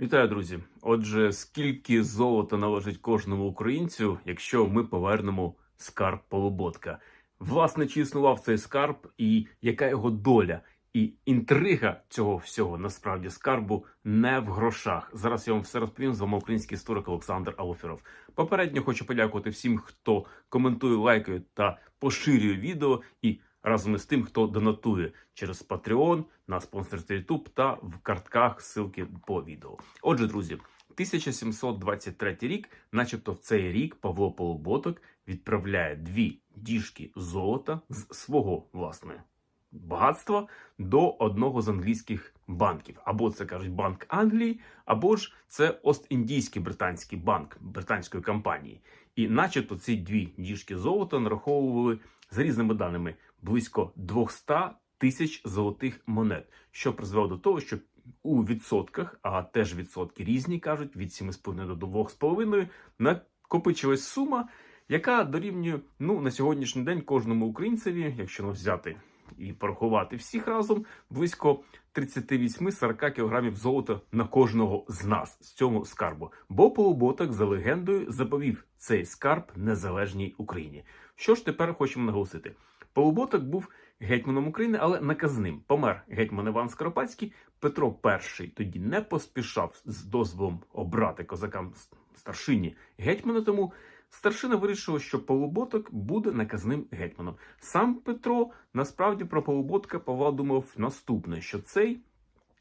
Вітаю, друзі! Отже, скільки золота належить кожному українцю, якщо ми повернемо скарб Полуботка? Власне, чи існував цей скарб, і яка його доля? І інтрига цього всього насправді скарбу не в грошах. Зараз я вам все розповім. З вами український історик Олександр Алофіров. Попередньо хочу подякувати всім, хто коментує, лайкає та поширює відео, і разом із тим, хто донатує через Patreon, на спонсорстві YouTube та в картках ссылки по відео. Отже, друзі, 1723 рік, начебто в цей рік Павло Полуботок відправляє дві діжки золота з свого власне багатства до одного з англійських банків. Або це кажуть Банк Англії, або ж це Ост-Індійський британський банк британської компанії. І, начебто, ці дві діжки золота нараховували за різними даними близько 200 тисяч золотих монет, що призвело до того, що у відсотках, а теж відсотки різні кажуть, від 7,5 до 2,5, накопичилась сума, яка дорівнює ну на сьогоднішній день кожному українцеві, якщо ну, взяти і порахувати всіх разом, близько 38-40 кілограмів золота на кожного з нас з цього скарбу. Бо Полуботок за легендою заповів цей скарб незалежній Україні. Що ж тепер хочемо наголосити? Полуботок був гетьманом України, але наказним. Помер гетьман Іван Скоропадський. Петро І тоді не поспішав з дозволом обрати козакам старшині гетьмана. Тому старшина вирішила, що Полуботок буде наказним гетьманом. Сам Петро насправді про Полуботка Павла думав наступне: що цей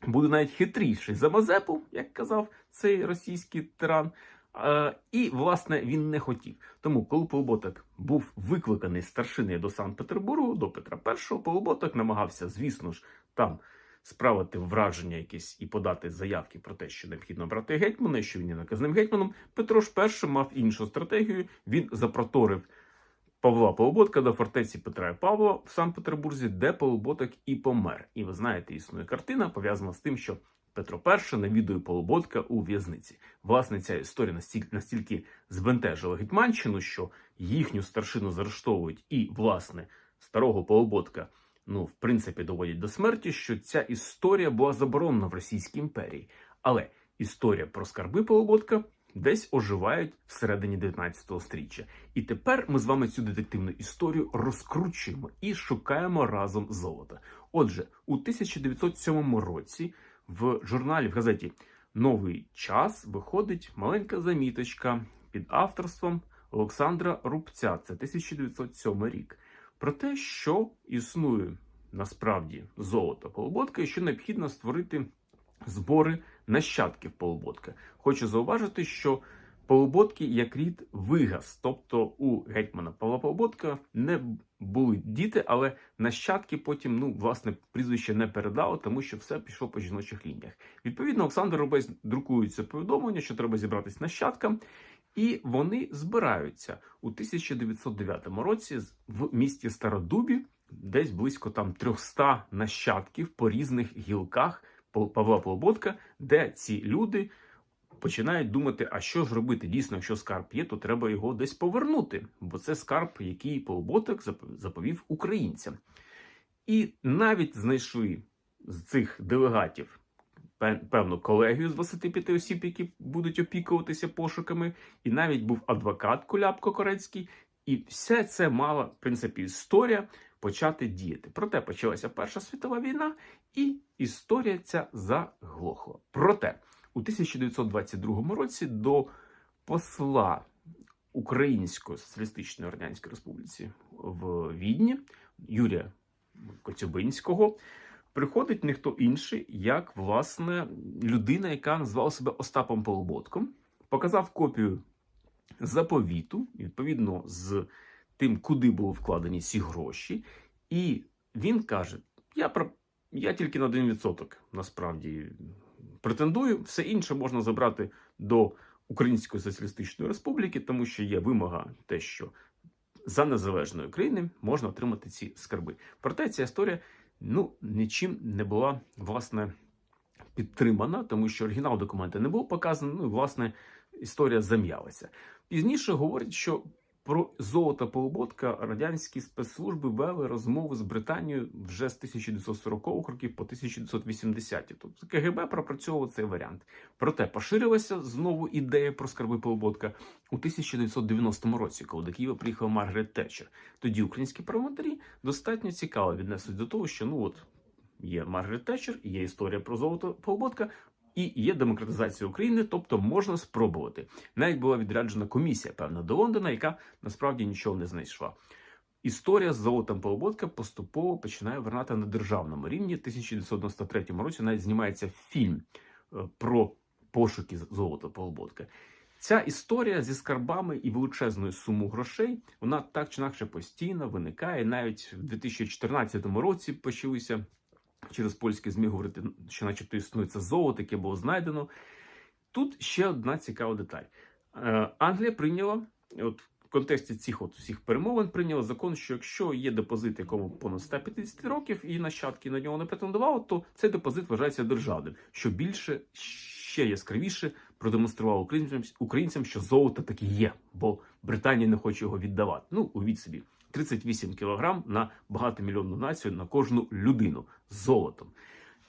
буде навіть хитріший за Мазепу, як казав цей російський тиран. І, власне, він не хотів. Тому, коли Полуботок був викликаний з старшини до Санкт-Петербургу, до Петра І, Полуботок намагався, звісно ж, там справити враження якесь і подати заявки про те, що необхідно брати гетьмана, що він є наказним гетьманом. Петро ж І мав іншу стратегію. Він запроторив Павла Полуботка до фортеці Петра і Павла в Санкт-Петербурзі, де Полуботок і помер. І ви знаєте, існує картина пов'язана з тим, що Петро І навідує Полуботка у в'язниці. Власне, ця історія настільки настільки збентежила Гетьманщину, що їхню старшину заарештовують, і власне старого Полуботка, ну в принципі, доводять до смерті, що ця історія була заборонена в Російській імперії. Але історія про скарби Полуботка десь оживають всередині 19 стріччя. І тепер ми з вами цю детективну історію розкручуємо і шукаємо разом золота. Отже, у 1907 році в журналі в газеті Новий час виходить маленька заміточка під авторством Олександра Рубця. Це 1907 рік. Про те, що існує насправді золото Полуботка, і що необхідно створити збори нащадків Полуботка. Хочу зауважити, що Полуботки як рід вигас, тобто у гетьмана Павла Полуботка не були діти, але нащадки потім, ну, власне, прізвище не передали, тому що все пішло по жіночих лініях. Відповідно, Олександр Рубець друкується повідомлення, що треба зібратись нащадкам, і вони збираються у 1909 році в місті Стародубі, десь близько там 300 нащадків по різних гілках Павла Полуботка, де ці люди починають думати, а що ж робити? Дійсно, якщо скарб є, то треба його десь повернути, бо це скарб, який Полуботок заповів українцям. І навіть знайшли з цих делегатів певну колегію з 25 осіб, які будуть опікуватися пошуками, і навіть був адвокат Куляпко Корецький, і все це мала, в принципі, історія почати діяти. Проте почалася Перша світова війна, і історія ця заглохла. Проте у 1922 році до посла Української соціалістичної радянської республіці в Відні Юрія Коцюбинського приходить ніхто інший, як власне людина, яка назвала себе Остапом Полуботком, показав копію заповіту, відповідно з тим, куди були вкладені ці гроші, і він каже: Я я тільки на 1% насправді претендую, все інше можна забрати до Української соціалістичної республіки, тому що є вимога, те, що за незалежної України можна отримати ці скарби. Проте ця історія ну нічим не була власне підтримана, тому що оригінал документа не був показаний. Ну і власне історія зам'ялася. Пізніше говорять, що Про золото Полуботка радянські спецслужби вели розмови з Британією вже з 1940-х років по 1980-ті. Тобто КГБ пропрацьовував цей варіант. Проте поширилася знову ідея про скарби Полуботка у 1990 році, коли до Києва приїхала Маргарет Тетчер. Тоді українські парламентарі достатньо цікаво віднеслись до того, що ну от є Маргарет Тетчер, є історія про золото Полуботка. І є демократизація України, тобто можна спробувати. Навіть була відряджена комісія, певна, до Лондона, яка насправді нічого не знайшла. Історія з золотом Полуботка поступово починає вирнати на державному рівні. В 1993 році навіть знімається фільм е, про пошуки золота Полуботка. Ця історія зі скарбами і величезною сумою грошей, вона так чи інакше постійно виникає. Навіть в 2014 році почалися через польські ЗМІ говорити, що, начебто, існує це золото, яке було знайдено. Тут ще одна цікава деталь. Е, Англія прийняла, от в контексті цих от всіх перемовин, прийняла закон, що якщо є депозит, якому понад 150 років, і нащадки на нього не претендували, то цей депозит вважається державним, що більше ще яскравіше продемонстрував українцям, українцям, що золото таки є, бо Британія не хоче його віддавати. Ну, увіть собі. 38 кілограм на багатомільйонну націю на кожну людину з золотом.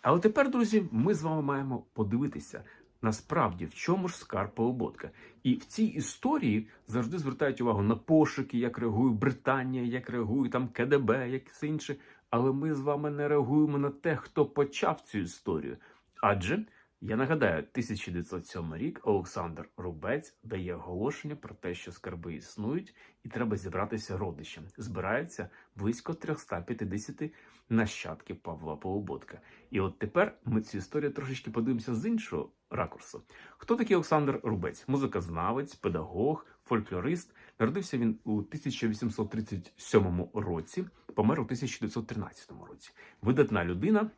Але тепер, друзі, ми з вами маємо подивитися насправді в чому ж скарб Полуботка. І в цій історії завжди звертають увагу на пошуки, як реагує Британія, як реагує там КДБ, як все інше. Але ми з вами не реагуємо на те, хто почав цю історію. Адже я нагадаю, 1907 рік Олександр Рубець дає оголошення про те, що скарби існують, і треба зібратися родичам. Збирається близько 350 нащадків Павла Полуботка. І от тепер ми цю історію трошечки подивимося з іншого ракурсу. Хто такий Олександр Рубець? Музиказнавець, педагог, фольклорист. Народився він у 1837 році, помер у 1913 році. Видатна людина.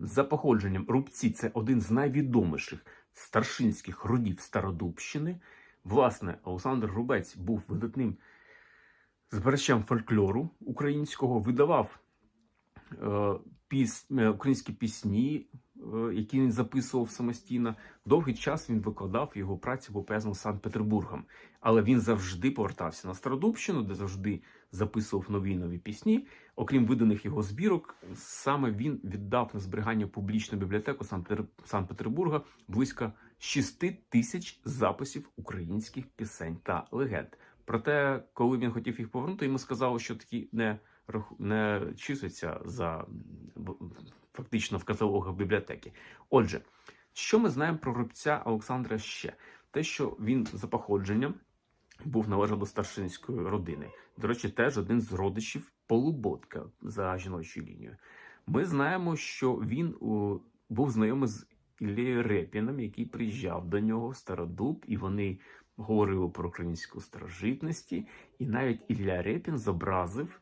За походженням рубці це один з найвідоміших старшинських родів Стародубщини. Власне, Олександр Рубець був видатним збирачем фольклору українського, видавав е, піс, е, українські пісні, е, які він записував самостійно. Довгий час він викладав його був пов'язана з Санкт-Петербургом. Але він завжди повертався на Стародубщину, де завжди записував нові нові пісні. Окрім виданих його збірок, саме він віддав на зберігання публічну бібліотеку Санкт-Петербурга близько 6 тисяч записів українських пісень та легенд. Проте, коли він хотів їх повернути, йому сказали, що такі не не числиться за фактично в каталогах бібліотеки. Отже, що ми знаємо про рубця Олександра ще? Те, що він за походженням був належав до старшинської родини. До речі, теж один з родичів Полуботка за жіночою лінією. Ми знаємо, що він був знайомий з Іллею Репіном, який приїжджав до нього в Стародуб, і вони говорили про українську старожитності. І навіть Ілля Репін зобразив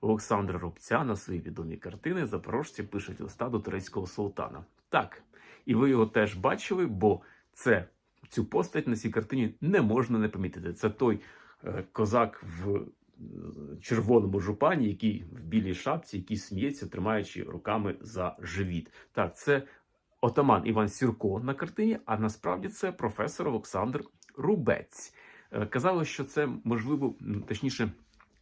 Олександра Рубця на свої відомі картини. Запорожці пишуть листа до турецького султана. Так, і ви його теж бачили, бо це цю постать на цій картині не можна не помітити. Це той е, козак в е, червоному жупані, який в білій шапці, який сміється, тримаючи руками за живіт. Так, це отаман Іван Сірко на картині, а насправді це професор Олександр Рубець. Е, казали, що це можливо, точніше,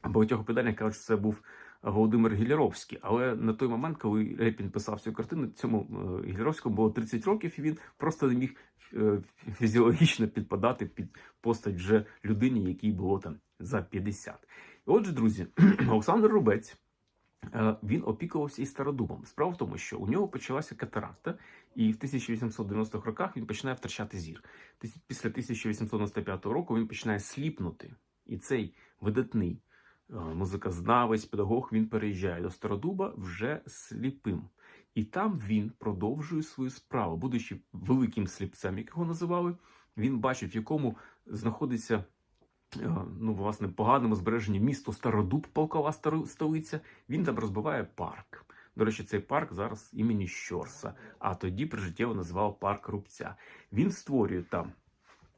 багатьох оповіданнях кажуть, що це був Володимир Гіляровський. Але на той момент, коли Репін писав цю картину, цьому е, Гіляровському було 30 років, і він просто не міг е, фізіологічно підпадати під постать вже людині, якій було там за 50. Отже, друзі, Олександр Рубець. Е, він опікувався і стародубом. Справа в тому, що у нього почалася катаракта, і в 1890-х роках він починає втрачати зір. Після 1895 року він починає сліпнути. І цей видатний музикознавець, педагог, він переїжджає до Стародуба вже сліпим. І там він продовжує свою справу, будучи великим сліпцем, як його називали, він бачить, в якому знаходиться е, ну, власне, поганому збереженні місто Стародуб, полкова столиця. Він там розбиває парк. До речі, цей парк зараз імені Щорса, а тоді прижиттєво називав парк Рубця. Він створює там.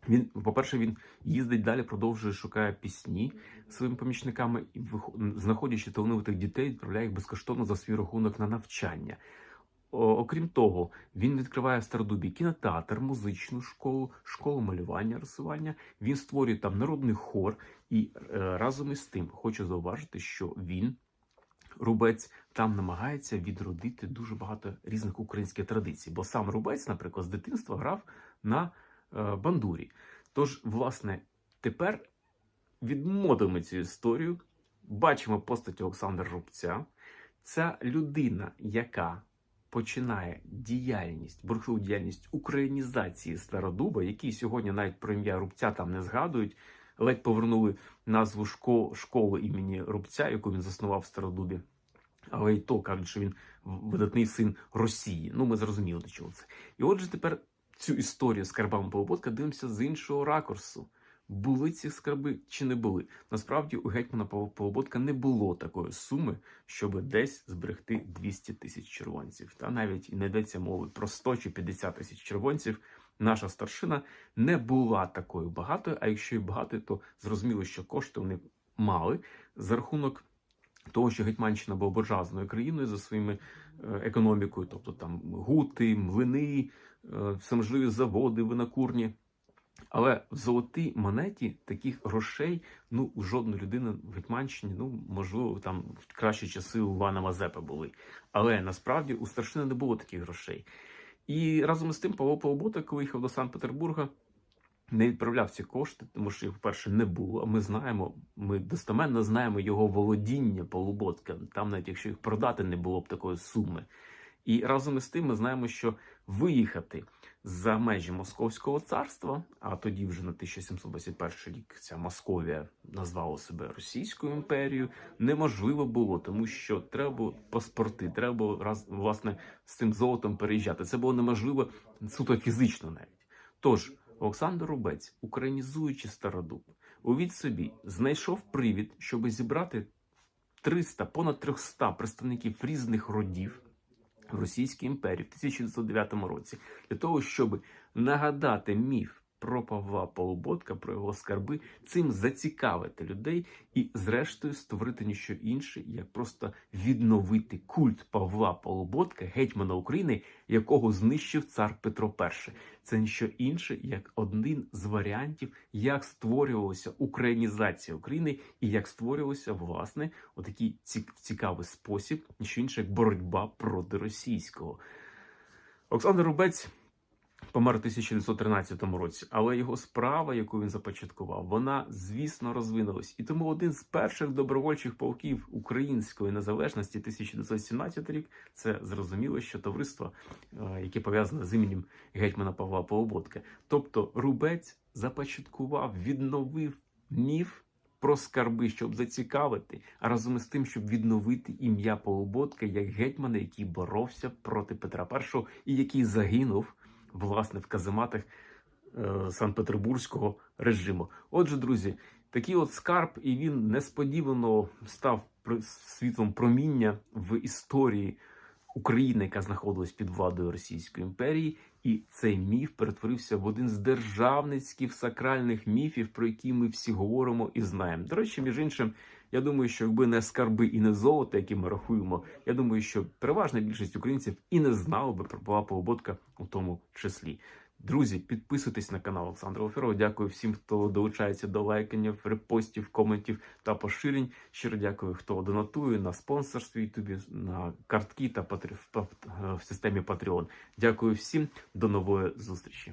Він, по-перше, він їздить далі, продовжує шукає пісні своїми помічниками і знаходячи талановитих дітей, відправляє їх безкоштовно за свій рахунок на навчання. окрім того, він відкриває в Стародубі кінотеатр, музичну школу, школу малювання, рисування. Він створює там народний хор. І е, разом із тим хочу зауважити, що він, Рубець, там намагається відродити дуже багато різних українських традицій. Бо сам Рубець, наприклад, з дитинства грав на бандурі. Тож, власне, тепер відмотуємо цю історію. Бачимо постать Олександра Рубця. Це людина, яка починає діяльність, бурхливу діяльність українізації Стародуба, який сьогодні навіть про ім'я Рубця там не згадують. Ледь повернули назву шко- школи імені Рубця, яку він заснував в Стародубі. Але і то кажуть, що він видатний син Росії. Ну, ми зрозуміли до чого це. І отже, тепер цю історію скарбами Полуботка дивимося з іншого ракурсу. Були ці скарби чи не були? Насправді у гетьмана Полуботка не було такої суми, щоб десь зберегти 200 тисяч червонців. Та навіть і не йдеться мови про 100 чи 50 тисяч червонців. Наша старшина не була такою багатою, а якщо і багатою, то зрозуміло, що кошти вони мали за рахунок того, що Гетьманщина була буржуазною країною за своїми е, економікою, тобто там гути, млини, е, всеможливі заводи, винокурні. Але в золотій монеті таких грошей ну у жодної людини в Гетьманщині, ну можливо, там в кращі часи у Івана Мазепи були. Але насправді у старшини не було таких грошей. І разом з тим Павло Полубота, коли їхав до Санкт-Петербурга, не відправляв ці кошти, тому що їх, по-перше, не було. А ми знаємо, ми достеменно знаємо його володіння Полуботка. Там, навіть якщо їх продати, не було б такої суми. І разом із тим ми знаємо, що виїхати за межі Московського царства, а тоді вже на 1721 рік ця Московія назвала себе Російською імперією, неможливо було, тому що треба було паспорти, треба було раз власне з цим золотом переїжджати. Це було неможливо суто фізично навіть. Тож Олександр Рубець, українізуючи Стародуб, увіть собі знайшов привід, щоб зібрати 300, понад 300 представників різних родів в Російській імперії в 1909 році. Для того, щоб нагадати міф про Павла Полуботка, про його скарби, цим зацікавити людей і, зрештою, створити ніщо інше, як просто відновити культ Павла Полуботка, гетьмана України, якого знищив цар Петро І. Це ніщо інше, як один з варіантів, як створювалася українізація України і як створювався власне у такий цікавий спосіб, ніщо інше, як боротьба проти російського. Олександр Рубець помер у 1913 році, але його справа, яку він започаткував, вона, звісно, розвинулась. І тому один з перших добровольчих полків української незалежності 1917 рік це зрозуміло, що товариство, е, яке пов'язане з іменем гетьмана Павла Полуботка. Тобто Рубець започаткував, відновив міф. Про скарби, щоб зацікавити, а разом із тим, щоб відновити ім'я Полуботка як гетьмана, який боровся проти Петра І і який загинув власне в казематах е, Санкт-Петербурзького режиму. Отже, друзі, такий от скарб, і він несподівано став світлом проміння в історії України, яка знаходилась під владою Російської імперії, і цей міф перетворився в один з державницьких сакральних міфів, про які ми всі говоримо і знаємо. До речі, між іншим, я думаю, що якби не скарби і не золото, які ми рахуємо, я думаю, що переважна більшість українців і не знала би про Павла Полуботка у тому числі. Друзі, підписуйтесь на канал Олександра Офірова. Дякую всім, хто долучається до лайкання, репостів, коментів та поширень. Щиро дякую, хто донатує на спонсорстві Ютубі, на картки та патр... в в системі Patreon. Дякую всім, до нової зустрічі.